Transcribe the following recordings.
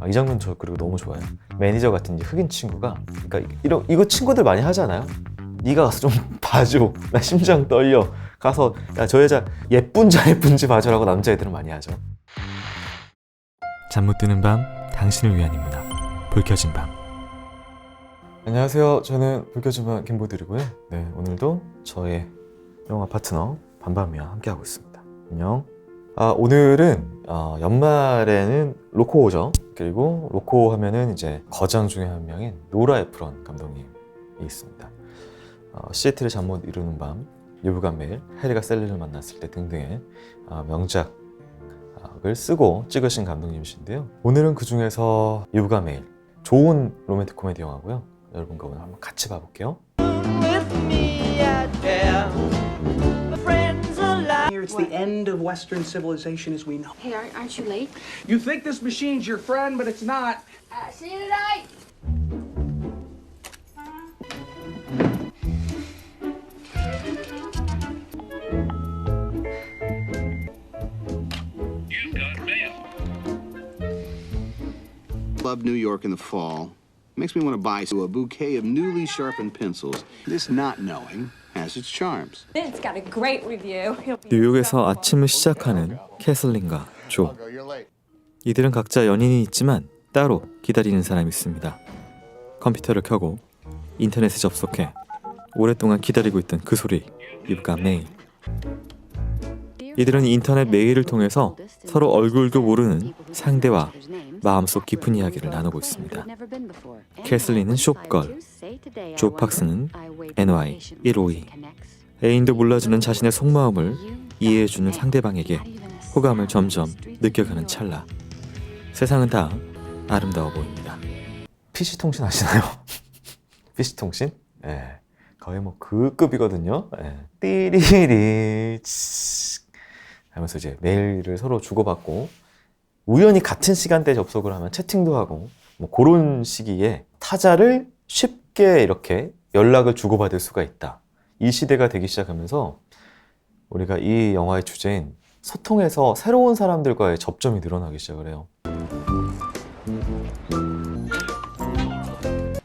아, 이 장면 저 그리고 너무 좋아요. 매니저 같은 흑인 친구가 그러니까 이런 이거 친구들 많이 하잖아요. 네가 가서 좀 봐줘. 나 심장 떨려. 가서 야 저 여자 예쁜지 안 예쁜지 봐줘라고 남자애들은 많이 하죠. 잠 못 드는 밤 당신을 위한 인문학 불 켜진 밤 안녕하세요. 저는 불켜주만 김보드리고요. 네, 오늘도 저의 영화 파트너 밤밤이와 함께하고 있습니다. 안녕. 아, 오늘은 어, 연말에는 로코죠. 그리고 로코 하면은 이제 거장 중에 한 명인 노라 에프런 감독님이 있습니다. 어, 시애틀의 잠 못 이루는 밤, 유부간 메일, 해리가 셀리를 만났을 때 등등의 어, 명작을 쓰고 찍으신 감독님이신데요. 오늘은 그 중에서 유부간 메일, 좋은 로맨틱 코미디 영화고요. 여러분과 오늘 한번 같이 봐볼게요. Alive. Here, it's the end of Western civilization as we know. Hey, aren't, aren't you late? You think this machine's your friend, but it's not. Uh, see you tonight. You got me. Love New York in the fall. Makes me want to buy a bouquet of newly sharpened pencils. This not knowing has its charms. It's got a great review. He'll be 뉴욕에서 아침을 시작하는 캐슬린과 조. 이들은 각자 연인이 있지만 따로 기다리는 사람이 있습니다. 컴퓨터를 켜고 인터넷에 접속해 오랫동안 기다리고 있던 그 소리 입가 메일. 이들은 인터넷 메일을 통해서 서로 얼굴도 모르는 상대와 마음속 깊은 이야기를 나누고 있습니다. 캐슬린은 숍걸, 조 팍스는 NY 152. 애인도 몰라주는 자신의 속마음을 이해해주는 상대방에게 호감을 점점 느껴가는 찰나 세상은 다 아름다워 보입니다. PC 통신 아시나요? PC 통신? 예. 거의 뭐 그 급이거든요. 예. 띠리리 치 하면서 이제 메일을 서로 주고받고 우연히 같은 시간대에 접속을 하면 채팅도 하고 뭐 그런 시기에 타자를 쉽게 이렇게 연락을 주고받을 수가 있다. 이 시대가 되기 시작하면서 우리가 이 영화의 주제인 소통에서 새로운 사람들과의 접점이 늘어나기 시작을 해요.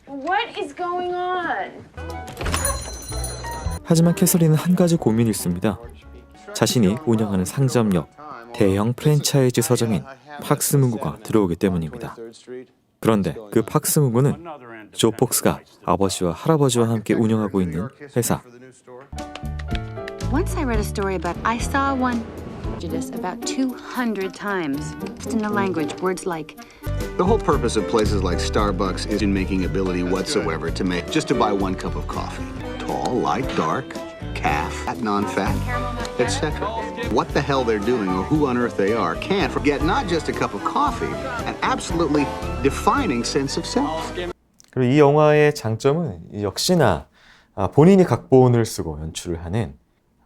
What is going on? 하지만 캐서린은 한 가지 고민이 있습니다. 자신이 운영하는 상점역 대형 프랜차이즈 서점인 팍스문구가 들어오기 때문입니다. 그런데 그 팍스문구는 조 폭스가 아버지와 할아버지와 함께 운영하고 있는 회사 Once I read a story about I saw one prejudice about 200 times. Just in the language, words like The whole purpose of places like Starbucks is in making ability whatsoever to make just to buy one cup of coffee. Tall, light, dark, calf, non-fat, etc. What the hell they're doing or who on earth they are can't forget not just a cup of coffee, an absolutely defining sense of self. 그리고 이 영화의 장점은 역시나 아, 본인이 각본을 쓰고 연출을 하는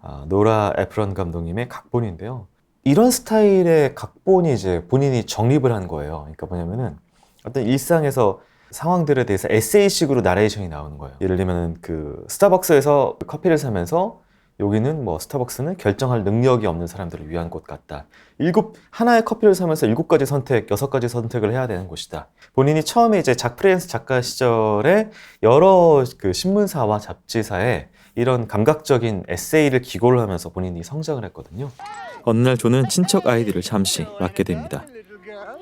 아, 노라 에프런 감독님의 각본인데요. 이런 스타일의 각본이 이제 본인이 정립을 한 거예요. 그러니까 뭐냐면은 어떤 일상에서 상황들에 대해서 에세이식으로 나레이션이 나오는 거예요. 예를 들면 그 스타벅스에서 커피를 사면서 여기는 뭐 스타벅스는 결정할 능력이 없는 사람들을 위한 곳 같다. 일곱 하나의 커피를 사면서 일곱 가지 선택, 여섯 가지 선택을 해야 되는 곳이다. 본인이 처음에 이제 작 프리랜서 작가 시절에 여러 그 신문사와 잡지사에 이런 감각적인 에세이를 기고를 하면서 본인이 성장을 했거든요. 어느 날 조는 친척 아이들을 잠시 맡게 됩니다.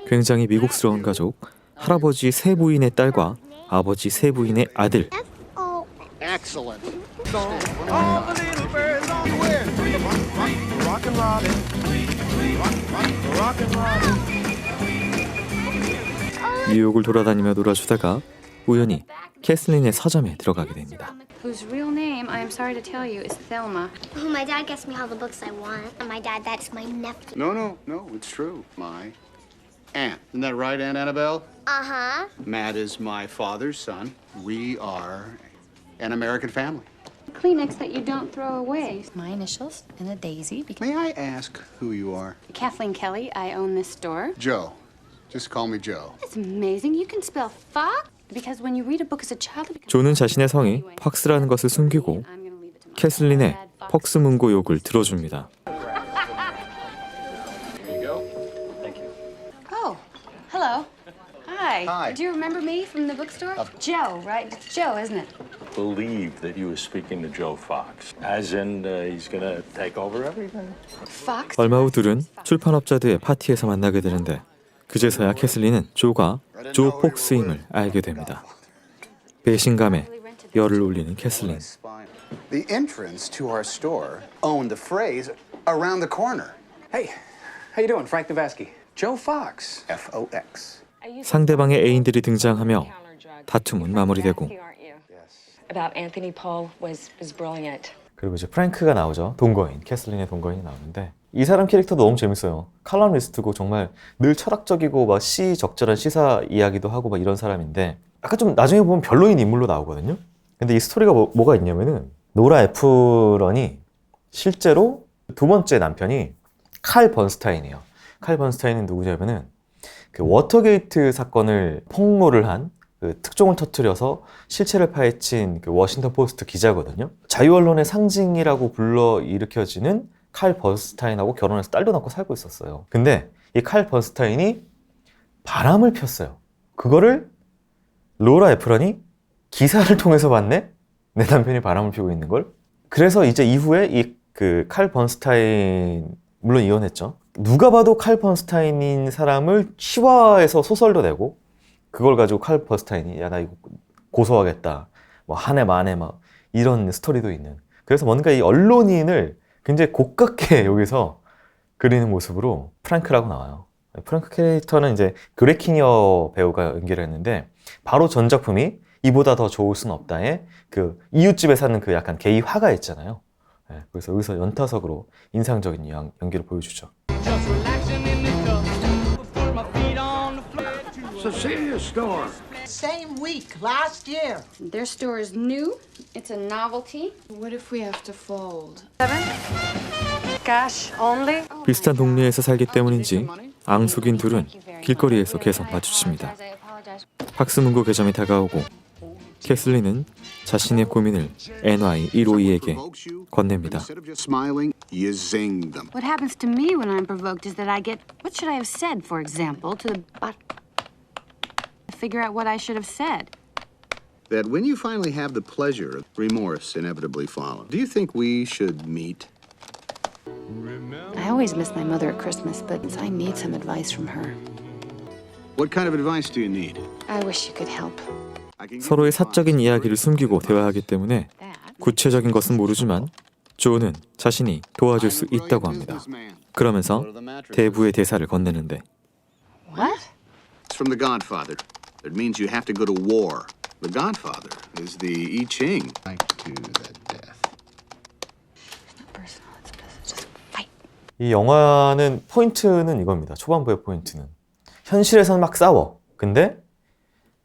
굉장히 미국스러운 가족, 할아버지 세 부인의 딸과 아버지 세 부인의 아들. 뉴욕을 돌아다니며 놀아주다가 우연히 캐슬린의 서점에 들어가게 됩니다. whose real name, I am sorry to tell you, is Thelma. Oh, my dad gets me all the books I want. And my dad, that's my nephew. No, no, no, it's true. My aunt. Isn't that right, Aunt Annabelle? Uh huh. Matt is my father's son. We are an American family. Kleenex that you don't throw away. My initials and a daisy. Because May I ask who you are? Kathleen Kelly, I own this store. Joe. Just call me Joe. That's amazing. You can spell fuck. Because when you read a book as a child, 조는 자신의 성이 팍스라는 것을 숨기고 캐슬린의 Fox. 퍽스 문고 욕을 들어줍니다. Hi. Hi. Do you remember me from the bookstore? Joe, right? It's Joe, isn't it? believed that you were speaking to Joe Fox, as in uh, he's going to take over everything. Fox. 얼마 후 둘은 출판업자들의 파티에서 만나게 되는데 그제서야 캐슬린은 조가 조 폭스임을 알게 됩니다. 배신감에 열을 올리는 캐슬린. The entrance to our store owned the phrase around the corner. Hey, how you doing? Frank Navasky. Joe Fox. F O X. 상대방의 애인들이 등장하며 다툼은 마무리되고. 그리고 이제 프랭크가 나오죠. 동거인, 캐슬린의 동거인이 나오는데 이 사람 캐릭터도 너무 재밌어요. 칼럼니스트고 정말 늘 철학적이고 막 시 적절한 시사 이야기도 하고 막 이런 사람인데 약간 좀 나중에 보면 별로인 인물로 나오거든요. 근데 이 스토리가 뭐, 뭐가 있냐면은 노라 에프런이 실제로 두 번째 남편이 칼 번스타인이에요. 칼 번스타인은 누구냐면은 그 워터게이트 사건을 폭로를 한 그 특종을 터뜨려서 실체를 파헤친 그 워싱턴 포스트 기자거든요. 자유 언론의 상징이라고 불러 일으켜지는 칼 번스타인하고 결혼해서 딸도 낳고 살고 있었어요. 근데 이칼 번스타인이 바람을 폈어요. 그거를 로라 에프런이 기사를 통해서 봤네? 내 남편이 바람을 피고 있는 걸. 그래서 이제 이후에 이 그 칼 번스타인 물론 이혼했죠. 누가 봐도 칼 번스타인인 사람을 치화해서 소설도 내고 그걸 가지고 칼 번스타인이 야 나 이거 고소하겠다. 뭐 한 해 만에 막 이런 스토리도 있는. 그래서 뭔가 이 언론인을 굉장히 고깝게 여기서 그리는 모습으로 프랑크라고 나와요. 프랑크 캐릭터는 이제 그레키니어 배우가 연기를 했는데 바로 전 작품이 이보다 더 좋을 순 없다에 그 이웃집에 사는 그 약간 게이 화가 있잖아요. 예, 그래서 여기서 연타석으로 인상적인 연, 연기를 보여주죠. Store. Same week last year. Their store is new. It's a novelty. What if we have to fold? Cash only? 비슷한 동네에서 살기 때문인지 앙숙인 둘은 길거리에서 계속 마주칩니다. 박스문고 개점이 다가오고 캐슬린은 자신의 고민을 NY 152에게 건넵니다. What happens to me when I'm provoked is that I get, what should I have said, for example, to the. Figure out what I should have said. That when you finally have the pleasure, remorse inevitably follows. Do you think we should meet? I always miss my mother at Christmas, but I need some advice from her. What kind of advice do you need? I wish you could help. I can give 서로의 you 사적인 이야기를 숨기고 대화하기 때문에 구체적인 것은 모르지만 조는 자신이 도와줄 수 있다고 합니다. 그러면서 대부의 대사를 건네는데 What? It's from The Godfather. It means you have to go to war. The Godfather is the I Ching. Like to the death. Personal, it's just, just fight. 이 영화는 포인트는 이겁니다. 초반부의 포인트는 현실에서는 막 싸워. 근데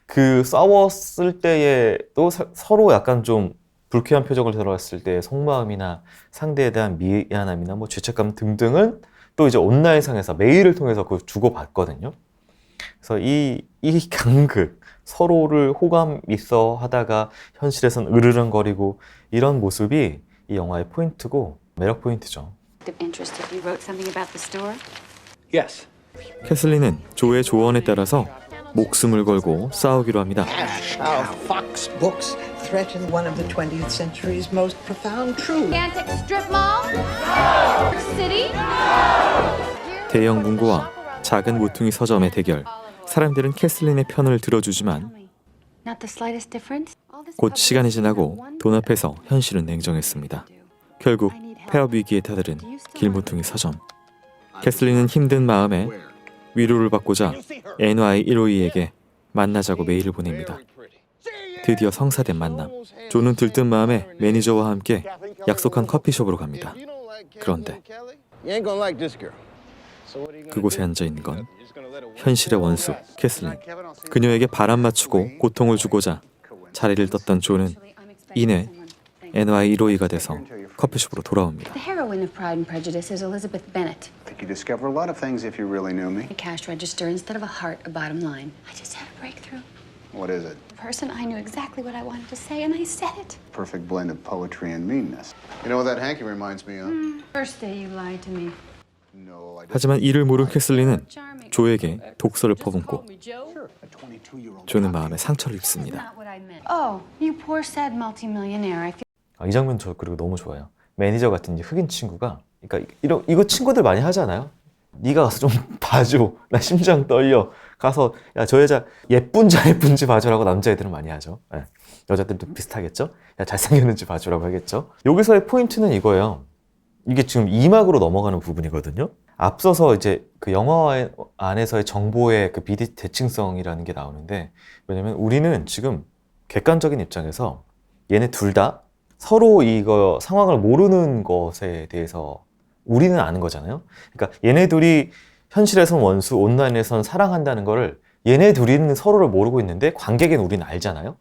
그 싸웠을 때에 또 사- 서로 약간 좀 불쾌한 표정을 들어갔을 때의 속마음이나 상대에 대한 미안함이나 뭐 죄책감 등등은 또 이제 온라인상에서 메일을 통해서 그 주고받거든요. 그래서 이, 이 간극, 서로를 호감 있어 하다가 현실에선 으르렁거리고 이런 모습이 이 영화의 포인트고 매력 포인트죠. Yes. 캐슬린은 조의 조언에 따라서 목숨을 걸고 싸우기로 합니다. How Fox books threaten one of the 20th century's most profound truths. Strip mall? City? 대형 문고와 작은 모퉁이 서점의 대결. 사람들은 캐슬린의 편을 들어주지만 Not the slightest difference? 곧 시간이 지나고 돈 앞에서 현실은 냉정했습니다. 결국 폐업 위기에 타들은 길모퉁이 서점. 캐슬린은 힘든 마음에? 위로를 받고자 NY 152에게 만나자고 메일을 보냅니다. 드디어 성사된 만남. 조는 들뜬 마음에 매니저와 함께 약속한 커피숍으로 갑니다. 그런데 You ain't gonna like this girl. So what are you gonna 그곳에? 앉아 있는 건 현실의 원수 캐슬린. 그녀에게 바람 맞추고 고통을 주고자 자리를 떴던 조는 이내 NY 152가 돼서 커피숍으로 돌아옵니다. The heroine of Pride and Prejudice is Elizabeth Bennet. I think you discover a lot of things if you really knew me. A cash register instead of a heart, a bottom line. I just had a breakthrough. What is it? A person I knew exactly what I wanted to say, and I said it. Perfect blend of poetry and meanness. You know what that hanky reminds me of? First day you lied to me. 하지만 이를 모른 캐슬린은 조에게 독서를 퍼붓고 조는 마음에 상처를 입습니다. Oh, 아, 이 장면 저 그리고 너무 좋아요. 매니저 같은 이제 흑인 친구가 그러니까 이런 이거 친구들 많이 하잖아요. 네가 가서 좀 봐줘. 나 심장 떨려. 가서 야 저 여자 예쁜지 안 예쁜지 봐주라고 남자애들은 많이 하죠. 예. 여자들도 비슷하겠죠. 야 잘생겼는지 봐주라고 하겠죠. 여기서의 포인트는 이거예요. 이게 지금 2막으로 넘어가는 부분이거든요. 앞서서 이제 그 영화 안에서의 정보의 그 비대 대칭성이라는 게 나오는데 왜냐면 우리는 지금 객관적인 입장에서 얘네 둘 다 서로 이거 상황을 모르는 것에 대해서 우리는 아는 거잖아요. 그러니까 얘네 둘이 현실에선 원수, 온라인에선 사랑한다는 거를 얘네 둘이는 서로를 모르고 있는데 관객인 우리는 알잖아요.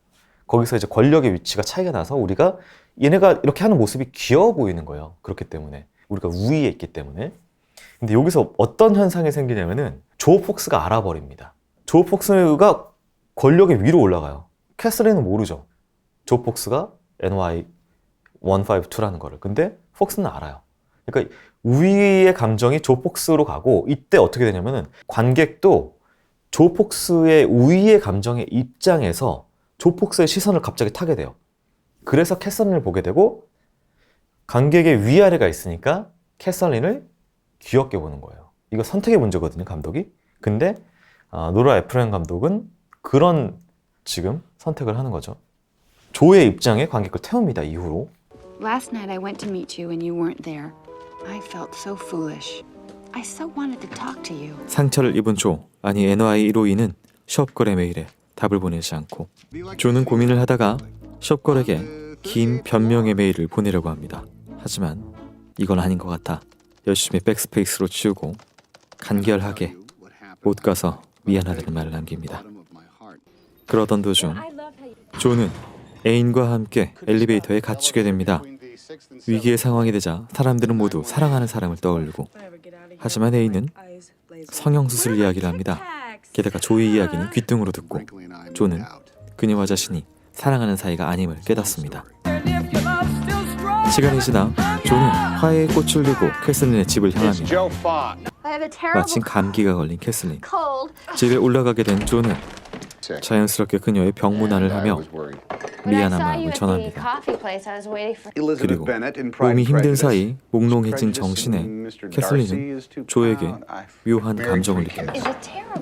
거기서 이제 권력의 위치가 차이가 나서 우리가 얘네가 이렇게 하는 모습이 귀여워 보이는 거예요. 그렇기 때문에 우리가 우위에 있기 때문에. 근데 여기서 어떤 현상이 생기냐면은 조 폭스가 알아버립니다. 조 폭스가 권력의 위로 올라가요. 캐슬린은 모르죠. 조 폭스가 NY 152라는 거를. 근데 폭스는 알아요. 그러니까 우위의 감정이 조 폭스로 가고 이때 어떻게 되냐면은 관객도 조 폭스의 우위의 감정의 입장에서 조 폭스의 시선을 갑자기 타게 돼요. 그래서 캐서린을 보게 되고 관객의 위아래가 있으니까 캐서린을 귀엽게 보는 거예요. 이거 선택의 문제거든요, 감독이. 근데 아, 노라 에프렌 감독은 그런 지금 선택을 하는 거죠. 조의 입장에 관객을 태웁니다, 이후로. Last night I went to meet you and you weren't there. I felt so foolish. I so wanted to talk to you. 상처를 입은 조, 아니 NY 152는 숍걸의 메일에 답을 보내지 않고 조는 고민을 하다가 숍걸에게 긴 변명의 메일을 보내려고 합니다. 하지만 이건 아닌 것 같아 열심히 백스페이스로 치우고 간결하게 못 가서 미안하다는 말을 남깁니다. 그러던 도중 조는 애인과 함께 엘리베이터에 갇히게 됩니다. 위기의 상황이 되자 사람들은 모두 사랑하는 사람을 떠올리고 하지만 애인은 성형수술 이야기를 합니다. 게다가 조의 이야기는 귀등으로 듣고 조는 그녀와 자신이 사랑하는 사이가 아님을 깨닫습니다. 시간이 지나 조는 화해의 꽃을 들고 캐슬린의 집을 향합니다. Joe Fox. I have a terrible 마침 감기가 걸린 캐슬린. 집에 올라가게 된 조는 자연스럽게 그녀의 병문안을 하며 미안한 마음을 전합니다. 그리고 몸이 힘든. 사이 몽롱해진 정신에 캐슬린은 조에게 묘한 감정을 느낍니다.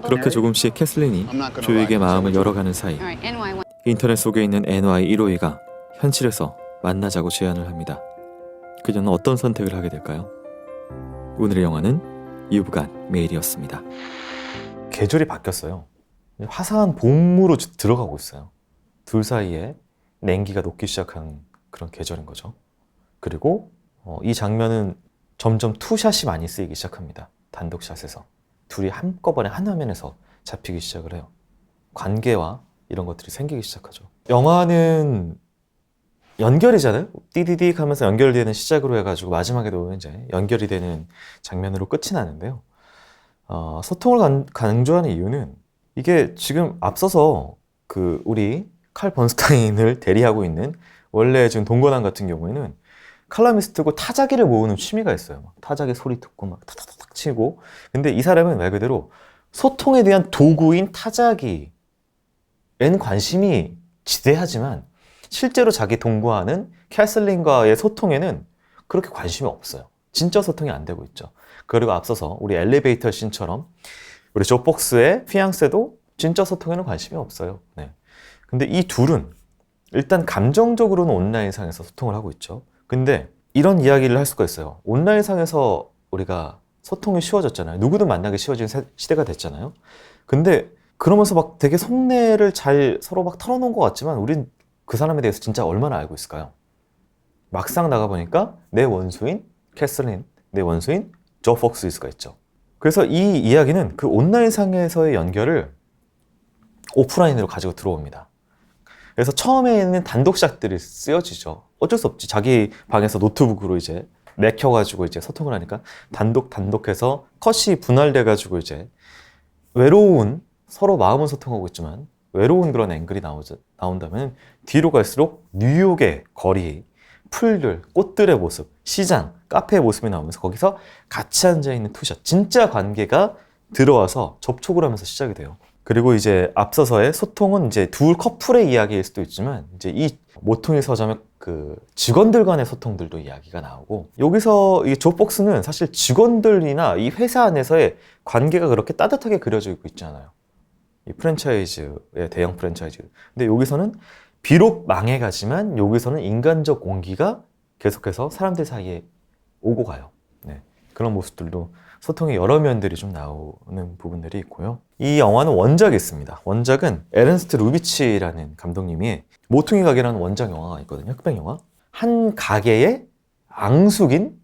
그렇게 조금씩 캐슬린이 조에게 마음을 열어가는 사이. 인터넷 속에 있는 NY 152가 현실에서 만나자고 제안을 합니다. 그녀는 어떤 선택을 하게 될까요? 오늘의 영화는 유부간 메일이었습니다. 계절이 바뀌었어요. 화사한 봄으로 지- 들어가고 있어요. 둘 사이에 냉기가 녹기 시작한 그런 계절인 거죠. 그리고 어, 이 장면은 점점 투샷이 많이 쓰이기 시작합니다. 단독샷에서. 둘이 한꺼번에 한 화면에서 잡히기 시작을 해요. 관계와 이런 것들이 생기기 시작하죠. 영화는 연결이잖아요. 띠디딕 하면서 연결되는 시작으로 해가지고 마지막에도 이제 연결이 되는 장면으로 끝이 나는데요. 어, 소통을 간- 강조하는 이유는 이게 지금 앞서서 그 우리 칼 번스타인을 대리하고 있는 원래 지금 동거남 같은 경우에는 칼라미스트고 타자기를 모으는 취미가 있어요. 막 타자기 소리 듣고 막 타타타닥 치고. 근데 이 사람은 말 그대로 소통에 대한 도구인 타자기엔 관심이 지대하지만 실제로 자기 동거하는 캐슬린과의 소통에는 그렇게 관심이 없어요. 진짜 소통이 안 되고 있죠. 그리고 앞서서 우리 엘리베이터 씬처럼 우리 조 폭스의 피앙세도 진짜 소통에는 관심이 없어요. 네. 근데 이 둘은 일단 감정적으로는 온라인상에서 소통을 하고 있죠. 근데 이런 이야기를 할 수가 있어요. 온라인상에서 우리가 소통이 쉬워졌잖아요. 누구든 만나기 쉬워진 세- 시대가 됐잖아요. 근데 그러면서 막 되게 속내를 잘 서로 막 털어놓은 것 같지만 우린 그 사람에 대해서 진짜 얼마나 알고 있을까요? 막상 나가보니까 내 원수인 캐슬린, 내 원수인 조 폭스일 수가 있죠. 그래서 이 이야기는 그 온라인상에서의 연결을 오프라인으로 가지고 들어옵니다. 그래서 처음에는 단독 샷들이 쓰여지죠. 어쩔 수 없지. 자기 방에서 노트북으로 이제 맥혀가지고 이제 소통을 하니까 단독 단독해서 컷이 분할돼가지고 이제 외로운 서로 마음은 소통하고 있지만 외로운 그런 앵글이 나오자, 나온다면 뒤로 갈수록 뉴욕의 거리 풀들, 꽃들의 모습, 시장, 카페의 모습이 나오면서 거기서 같이 앉아 있는 투샷, 진짜 관계가 들어와서 접촉을 하면서 시작이 돼요. 그리고 이제 앞서서의 소통은 이제 둘 커플의 이야기일 수도 있지만 이제 이 모퉁이 서점의 그 직원들 간의 소통들도 이야기가 나오고 여기서 이 조폭스는 사실 직원들이나 이 회사 안에서의 관계가 그렇게 따뜻하게 그려져 있고 있잖아요. 이 프랜차이즈의 대형 프랜차이즈. 근데 여기서는 비록 망해가지만 여기서는 인간적 온기가 계속해서 사람들 사이에 오고 가요. 네. 그런 모습들도 소통의 여러 면들이 좀 나오는 부분들이 있고요. 이 영화는 원작이 있습니다. 원작은 에른스트 루비치라는 감독님이 모퉁이 가게라는 원작 영화가 있거든요. 흑백 영화. 한 가게의 앙숙인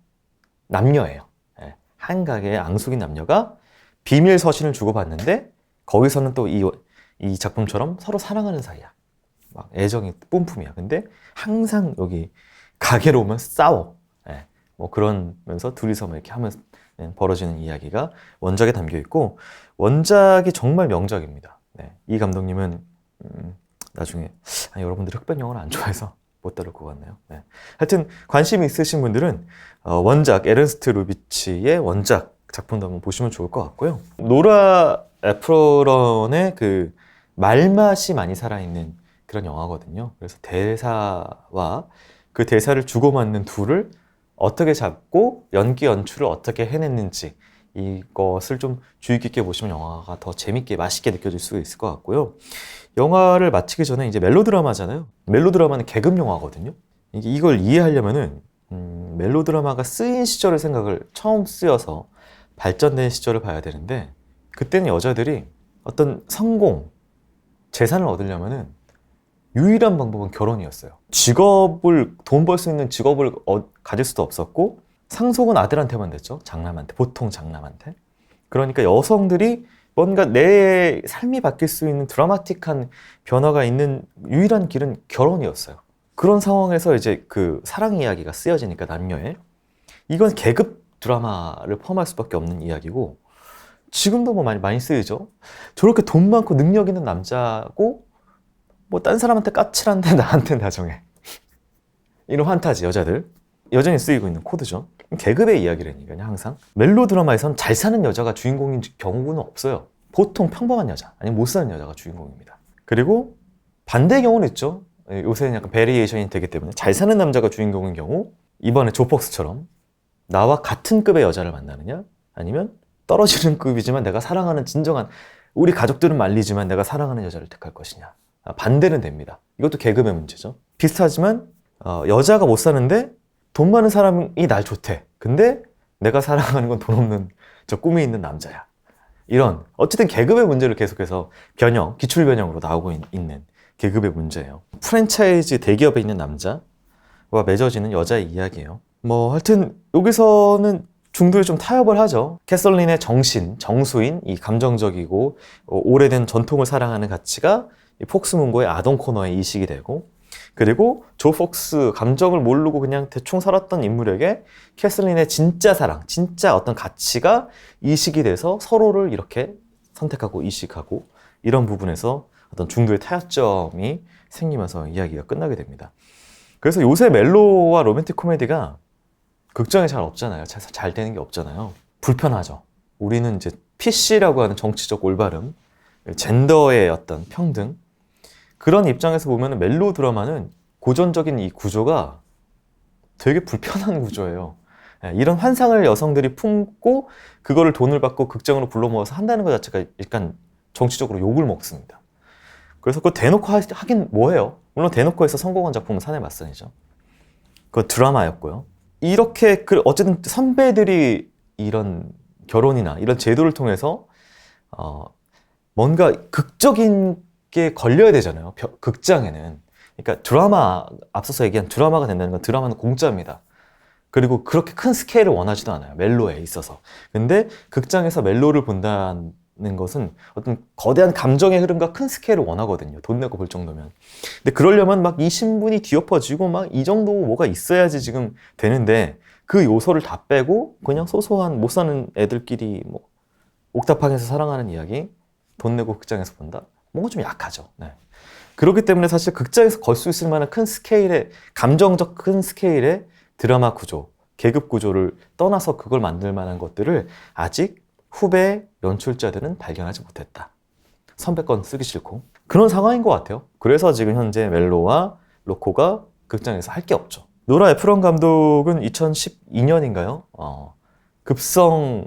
남녀예요. 예. 한 가게의 앙숙인 남녀가 비밀 서신을 주고받는데 거기서는 또 이 이 작품처럼 서로 사랑하는 사이야. 막 애정이 뿜뿜이야. 근데 항상 여기 가게로 오면 싸워. 예. 뭐 그러면서 둘이서 뭐 이렇게 하면서 벌어지는 이야기가 원작에 담겨 있고 원작이 정말 명작입니다. 네. 이 감독님은 음, 나중에 아니, 여러분들이 흑백 영화를 안 좋아해서 못 다룰 것 같네요. 네. 하여튼 관심 있으신 분들은 어, 원작 에른스트 루비치의 원작 작품도 한번 보시면 좋을 것 같고요. 노라 에프런의 그 말맛이 많이 살아있는 그런 영화거든요. 그래서 대사와 그 대사를 주고받는 둘을 어떻게 잡고 연기 연출을 어떻게 해냈는지 이것을 좀 주의 깊게 보시면 영화가 더 재밌게 맛있게 느껴질 수 있을 것 같고요. 영화를 마치기 전에 이제 멜로드라마잖아요. 멜로드라마는 계급 영화거든요. 이게 이걸 이해하려면은 음, 멜로드라마가 쓰인 시절을 생각을 처음 쓰여서 발전된 시절을 봐야 되는데 그때는 여자들이 어떤 성공, 재산을 얻으려면은 유일한 방법은 결혼이었어요. 직업을 돈 벌 수 있는 직업을 어- 가질 수도 없었고 상속은 아들한테만 됐죠. 장남한테 보통 장남한테. 그러니까 여성들이 뭔가 내 삶이 바뀔 수 있는 드라마틱한 변화가 있는 유일한 길은 결혼이었어요. 그런 상황에서 이제 그 사랑 이야기가 쓰여지니까 남녀의 이건 계급 드라마를 포함할 수밖에 없는 이야기고 지금도 뭐 많이 많이 쓰이죠. 저렇게 돈 많고 능력 있는 남자고 뭐 딴 사람한테 까칠한데 나한테 나정해. 이런 환타지 여자들 여전히 쓰이고 있는 코드죠. 계급의 이야기라니까요 항상 멜로 드라마에선 잘 사는 여자가 주인공인 경우는 없어요. 보통 평범한 여자 아니면 못 사는 여자가 주인공입니다. 그리고 반대 경우는 있죠. 예, 요새는 약간 베리에이션이 되기 때문에 잘 사는 남자가 주인공인 경우 이번에 조폭스처럼 나와 같은 급의 여자를 만나느냐 아니면 떨어지는 급이지만 내가 사랑하는 진정한 우리 가족들은 말리지만 내가 사랑하는 여자를 택할 것이냐 아, 반대는 됩니다. 이것도 계급의 문제죠. 비슷하지만 어, 여자가 못 사는데 돈 많은 사람이 날 좋대. 근데 내가 사랑하는 건 돈 없는 저 꿈이 있는 남자야. 이런 어쨌든 계급의 문제를 계속해서 변형, 기출 변형으로 나오고 있, 는 계급의 문제예요. 프랜차이즈 대기업에 있는 남자와 맺어지는 여자의 이야기예요. 뭐 하여튼 여기서는 중도에 좀 타협을 하죠. 캐설린의 정신, 정수인, 이 감정적이고 어, 오래된 전통을 사랑하는 가치가 이 폭스문고의 아동 코너에 이식이 되고 그리고 조 폭스 감정을 모르고 그냥 대충 살았던 인물에게 캐슬린의 진짜 사랑, 진짜 어떤 가치가 이식이 돼서 서로를 이렇게 선택하고 이식하고 이런 부분에서 어떤 중도의 타협점이 생기면서 이야기가 끝나게 됩니다. 그래서 요새 멜로와 로맨틱 코미디가 극장에 잘 없잖아요. 잘, 잘 되는 게 없잖아요. 불편하죠. 우리는 이제 PC라고 하는 정치적 올바름, 젠더의 어떤 평등, 그런 입장에서 보면 멜로 드라마는 고전적인 이 구조가 되게 불편한 구조예요. 예, 이런 환상을 여성들이 품고 그거를 돈을 받고 극장으로 불러 모아서 한다는 것 자체가 약간 정치적으로 욕을 먹습니다. 그래서 그거 대놓고 하, 하긴 뭐해요. 물론 대놓고 해서 성공한 작품은 사내 맞선이죠. 그 드라마였고요. 이렇게 그 어쨌든 선배들이 이런 결혼이나 이런 제도를 통해서 어 뭔가 극적인 게 걸려야 되잖아요. 벼- 극장에는. 그러니까 드라마 앞서서 얘기한 드라마가 된다는 건 드라마는 공짜입니다. 그리고 그렇게 큰 스케일을 원하지도 않아요. 멜로에 있어서. 근데 극장에서 멜로를 본다는 것은 어떤 거대한 감정의 흐름과 큰 스케일을 원하거든요. 돈 내고 볼 정도면. 근데 그러려면 막 이 신분이 뒤엎어지고 막 이 정도 뭐가 있어야지 지금 되는데 그 요소를 다 빼고 그냥 소소한 못 사는 애들끼리 뭐 옥탑방에서 사랑하는 이야기 돈 내고 극장에서 본다? 뭔가 좀 약하죠. 네. 그렇기 때문에 사실 극장에서 걸 수 있을 만한 큰 스케일의 감정적 큰 스케일의 드라마 구조, 계급 구조를 떠나서 그걸 만들 만한 것들을 아직 후배 연출자들은 발견하지 못했다. 선배권 쓰기 싫고 그런 상황인 것 같아요. 그래서 지금 현재 멜로와 로코가 극장에서 할 게 없죠. 노라 에프런 감독은 2012년인가요? 어, 급성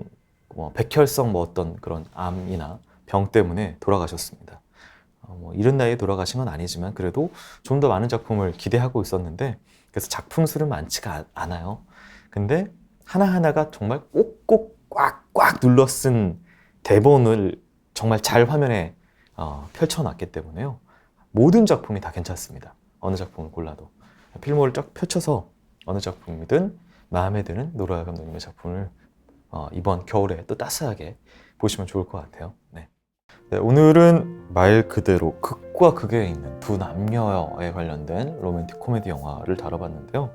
뭐 백혈성 뭐 어떤 그런 암이나 병 때문에 돌아가셨습니다. 어, 뭐 이른 나이에 돌아가신 건 아니지만 그래도 좀 더 많은 작품을 기대하고 있었는데 그래서 작품 수는 많지가 아- 않아요. 근데 하나하나가 정말 꼭꼭 꽉꽉 눌러 쓴 대본을 정말 잘 화면에 어, 펼쳐놨기 때문에요. 모든 작품이 다 괜찮습니다. 어느 작품을 골라도. 필모를 쫙 펼쳐서 어느 작품이든 마음에 드는 노라 감독님의 작품을 어, 이번 겨울에 또 따스하게 보시면 좋을 것 같아요. 네. 네, 오늘은 말 그대로 극과 극에 있는 두 남녀에 관련된 로맨틱 코미디 영화를 다뤄봤는데요.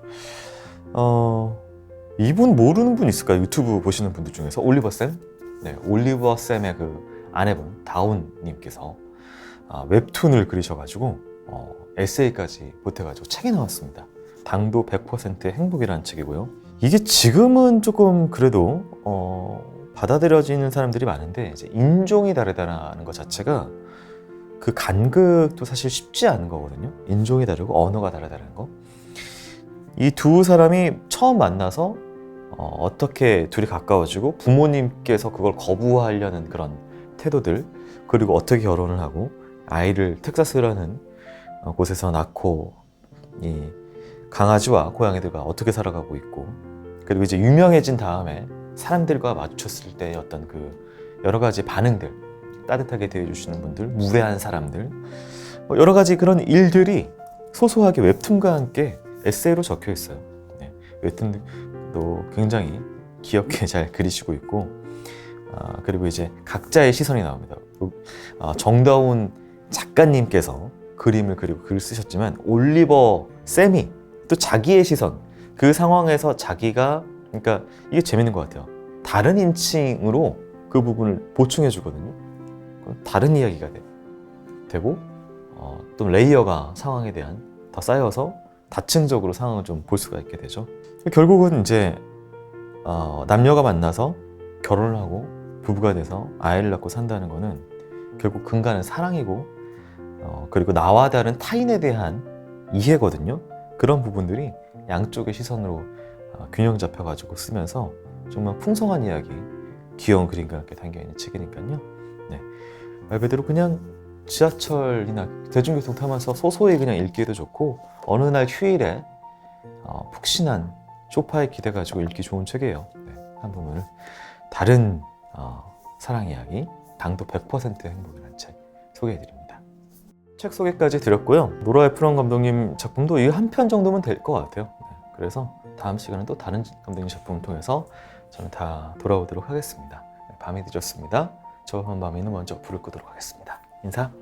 어, 이분 모르는 분 있을까요? 유튜브 보시는 분들 중에서 올리버 쌤? 네, 올리버 쌤의 그 아내분 다운님께서 아, 웹툰을 그리셔가지고 어, 에세이까지 보태가지고 책이 나왔습니다. 당도 100%의 행복이라는 책이고요. 이게 지금은 조금 그래도 어, 받아들여지는 사람들이 많은데 이제 인종이 다르다는 것 자체가 그 간극도 사실 쉽지 않은 거거든요. 인종이 다르고 언어가 다르다는 거. 이 두 사람이 처음 만나서 어, 어떻게 둘이 가까워지고 부모님께서 그걸 거부하려는 그런 태도들 그리고 어떻게 결혼을 하고 아이를 텍사스라는 어, 곳에서 낳고 이 강아지와 고양이들과 어떻게 살아가고 있고 그리고 이제 유명해진 다음에 사람들과 마주쳤을 때의 어떤 그 여러 가지 반응들 따뜻하게 대해주시는 분들 무례한 사람들 뭐 여러 가지 그런 일들이 소소하게 웹툰과 함께 에세이로 적혀 있어요. 네, 웹툰도 굉장히 귀엽게 잘 그리시고 있고 아, 그리고 이제 각자의 시선이 나옵니다. 아, 정다운 작가님께서 그림을 그리고 글을 쓰셨지만 올리버 쌤이 또 자기의 시선 그 상황에서 자기가 그러니까 이게 재밌는 것 같아요. 다른 인칭으로 그 부분을 보충해 주거든요. 그럼 다른 이야기가 돼. 되고 어, 또 레이어가 상황에 대한 더 쌓여서 다층적으로 상황을 좀 볼 수가 있게 되죠. 결국은 이제 어, 남녀가 만나서 결혼을 하고 부부가 돼서 아이를 낳고 산다는 거는 결국 근간은 사랑이고 어, 그리고 나와 다른 타인에 대한 이해거든요. 그런 부분들이 양쪽의 시선으로 어, 균형 잡혀가지고 쓰면서 정말 풍성한 이야기, 귀여운 그림과 함께 담겨있는 책이니까요. 네. 말 그대로 그냥 지하철이나 대중교통 타면서 소소히 그냥 읽기에도 좋고 어느 날 휴일에 어, 푹신한 소파에 기대가지고 읽기 좋은 책이에요. 네. 한 부분을 다른 어, 사랑 이야기, 당도 100% 행복이라는 책 소개해드립니다. 책 소개까지 드렸고요. 노라 에프런 감독님 작품도 이 한 편 정도면 될 것 같아요. 네. 그래서 다음 시간은 또 다른 감독님 작품을 통해서 저는 다 돌아오도록 하겠습니다. 네, 밤이 늦었습니다. 저 밤이는 먼저 불을 끄도록 하겠습니다. 인사.